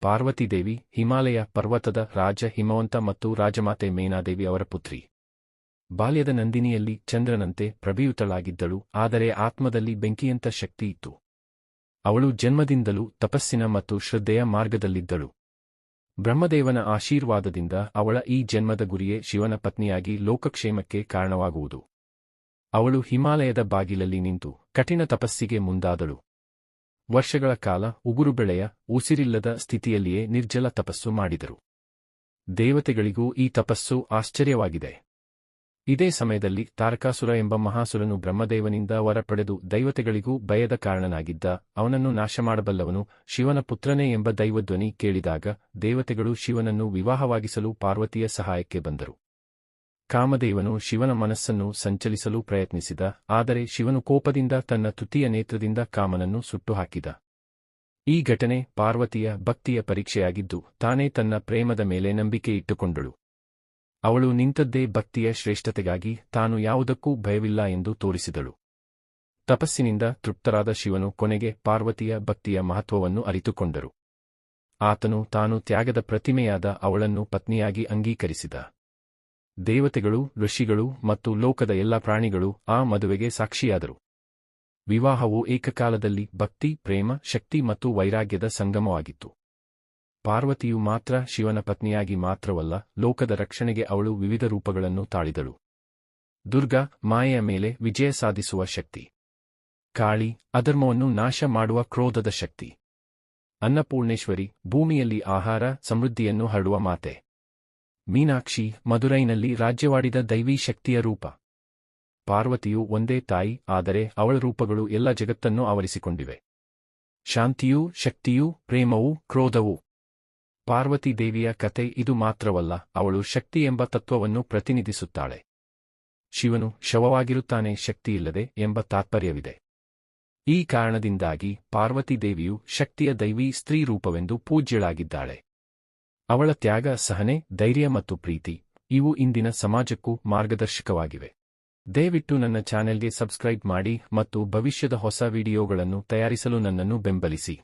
ಪಾರ್ವತಿದೇವಿ ಹಿಮಾಲಯ ಪರ್ವತದ ರಾಜ ಹಿಮವಂತ ಮತ್ತು ರಾಜಮಾತೆ ಮೇನಾದೇವಿ ಅವರ ಪುತ್ರಿ. ಬಾಲ್ಯದ ನಂದಿನಿಯಲ್ಲಿ ಚಂದ್ರನಂತೆ ಪ್ರಭಿಯುತಳಾಗಿದ್ದಳು, ಆದರೆ ಆತ್ಮದಲ್ಲಿ ಬೆಂಕಿಯಂತ ಶಕ್ತಿ ಇತ್ತು. ಅವಳು ಜನ್ಮದಿಂದಲೂ ತಪಸ್ಸಿನ ಮತ್ತು ಶ್ರದ್ಧೆಯ ಮಾರ್ಗದಲ್ಲಿದ್ದಳು. ಬ್ರಹ್ಮದೇವನ ಆಶೀರ್ವಾದದಿಂದ ಅವಳ ಈ ಜನ್ಮದ ಗುರಿಯೇ ಶಿವನ ಪತ್ನಿಯಾಗಿ ಲೋಕಕ್ಷೇಮಕ್ಕೆ ಕಾರಣವಾಗುವುದು. ಅವಳು ಹಿಮಾಲಯದ ಬಾಗಿಲಲ್ಲಿ ನಿಂತು ಕಠಿಣ ತಪಸ್ಸಿಗೆ ಮುಂದಾದಳು. ವರ್ಷಗಳ ಕಾಲ ಉಗುರು ಬೆಳೆಯ ಉಸಿರಿಲ್ಲದ ಸ್ಥಿತಿಯಲ್ಲಿಯೇ ನಿರ್ಜಲ ತಪಸ್ಸು ಮಾಡಿದರು. ದೇವತೆಗಳಿಗೂ ಈ ತಪಸ್ಸು ಆಶ್ಚರ್ಯವಾಗಿದೆ. ಇದೇ ಸಮಯದಲ್ಲಿ ತಾರಕಾಸುರ ಎಂಬ ಮಹಾಸುರನು ಬ್ರಹ್ಮದೇವನಿಂದ ವರ ಪಡೆದು ದೈವತೆಗಳಿಗೂ ಭಯದ ಕಾರಣನಾಗಿದ್ದ ಅವನನ್ನು ನಾಶ ಮಾಡಬಲ್ಲವನು ಶಿವನ ಪುತ್ರನೇ ಎಂಬ ದೈವಧ್ವನಿ ಕೇಳಿದಾಗ ದೇವತೆಗಳು ಶಿವನನ್ನು ವಿವಾಹವಾಗಿಸಲು ಪಾರ್ವತಿಯ ಸಹಾಯಕ್ಕೆ ಬಂದರು. ಕಾಮದೇವನು ಶಿವನ ಮನಸ್ಸನ್ನು ಸಂಚಲಿಸಲು ಪ್ರಯತ್ನಿಸಿದ, ಆದರೆ ಶಿವನು ಕೋಪದಿಂದ ತನ್ನ ತುತಿಯ ನೇತ್ರದಿಂದ ಕಾಮನನ್ನು ಸುಟ್ಟುಹಾಕಿದ. ಈ ಘಟನೆ ಪಾರ್ವತಿಯ ಭಕ್ತಿಯ ಪರೀಕ್ಷೆಯಾಗಿದ್ದು, ತಾನೇ ತನ್ನ ಪ್ರೇಮದ ಮೇಲೆ ನಂಬಿಕೆ ಇಟ್ಟುಕೊಂಡಳು. ಅವಳು ನಿಂತದ್ದೇ ಭಕ್ತಿಯ ಶ್ರೇಷ್ಠತೆಗಾಗಿ ತಾನು ಯಾವುದಕ್ಕೂ ಭಯವಿಲ್ಲ ಎಂದು ತೋರಿಸಿದಳು. ತಪಸ್ಸಿನಿಂದ ತೃಪ್ತರಾದ ಶಿವನು ಕೊನೆಗೆ ಪಾರ್ವತಿಯ ಭಕ್ತಿಯ ಮಹತ್ವವನ್ನು ಅರಿತುಕೊಂಡರು. ಆತನು ತಾನು ತ್ಯಾಗದ ಪ್ರತಿಮೆಯಾದ ಅವಳನ್ನು ಪತ್ನಿಯಾಗಿ ಅಂಗೀಕರಿಸಿದ. ದೇವತೆಗಳು, ಋಷಿಗಳು ಮತ್ತು ಲೋಕದ ಎಲ್ಲ ಪ್ರಾಣಿಗಳು ಆ ಮದುವೆಗೆ ಸಾಕ್ಷಿಯಾದರು. ವಿವಾಹವು ಏಕಕಾಲದಲ್ಲಿ ಭಕ್ತಿ, ಪ್ರೇಮ, ಶಕ್ತಿ ಮತ್ತು ವೈರಾಗ್ಯದ ಸಂಗಮವಾಗಿತ್ತು. ಪಾರ್ವತಿಯು ಮಾತ್ರ ಶಿವನ ಪತ್ನಿಯಾಗಿ ಮಾತ್ರವಲ್ಲ, ಲೋಕದ ರಕ್ಷಣೆಗೆ ಅವಳು ವಿವಿಧ ರೂಪಗಳನ್ನು ತಾಳಿದಳು. ದುರ್ಗಾ, ಮಾಯೆಯ ಮೇಲೆ ವಿಜಯ ಸಾಧಿಸುವ ಶಕ್ತಿ. ಕಾಳಿ, ಅಧರ್ಮವನ್ನು ನಾಶ ಮಾಡುವ ಕ್ರೋಧದ ಶಕ್ತಿ. ಅನ್ನಪೂರ್ಣೇಶ್ವರಿ ಭೂಮಿಯಲ್ಲಿ ಆಹಾರ, ಸಮೃದ್ಧಿಯನ್ನು ಹರಡುವ ಮಾತೆ. ಮೀನಾಕ್ಷಿ ಮದುರೈನಲ್ಲಿ ರಾಜ್ಯವಾಡಿದ ದೈವೀ ಶಕ್ತಿಯ ರೂಪ. ಪಾರ್ವತಿಯು ಒಂದೇ ತಾಯಿ, ಆದರೆ ಅವಳ ರೂಪಗಳು ಎಲ್ಲ ಜಗತ್ತನ್ನು ಆವರಿಸಿಕೊಂಡಿವೆ. ಶಾಂತಿಯೂ, ಶಕ್ತಿಯೂ, ಪ್ರೇಮವೂ, ಕ್ರೋಧವೂ. ಪಾರ್ವತಿ ದೇವಿಯ ಕತೆ ಇದು ಮಾತ್ರವಲ್ಲ, ಅವಳು ಶಕ್ತಿ ಎಂಬ ತತ್ವವನ್ನು ಪ್ರತಿನಿಧಿಸುತ್ತಾಳೆ. ಶಿವನು ಶವವಾಗಿರುತ್ತಾನೆ ಶಕ್ತಿಯಿಲ್ಲದೆ ಎಂಬ ತಾತ್ಪರ್ಯವಿದೆ. ಈ ಕಾರಣದಿಂದಾಗಿ ಪಾರ್ವತಿ ದೇವಿಯು ಶಕ್ತಿಯ ದೈವೀ ಸ್ತ್ರೀ ರೂಪವೆಂದು ಪೂಜ್ಯಳಾಗಿದ್ದಾಳೆ. ಅವಳ ತ್ಯಾಗ, ಸಹನೆ, ಧೈರ್ಯ ಮತ್ತು ಪ್ರೀತಿ, ಇವು ಇಂದಿನ ಸಮಾಜಕ್ಕೂ ಮಾರ್ಗದರ್ಶಕವಾಗಿವೆ. ದಯವಿಟ್ಟು ನನ್ನ ಚಾನೆಲ್ಗೆ ಸಬ್ಸ್ಕ್ರೈಬ್ ಮಾಡಿ ಮತ್ತು ಭವಿಷ್ಯದ ಹೊಸ ವಿಡಿಯೋಗಳನ್ನು ತಯಾರಿಸಲು ನನ್ನನ್ನು ಬೆಂಬಲಿಸಿ.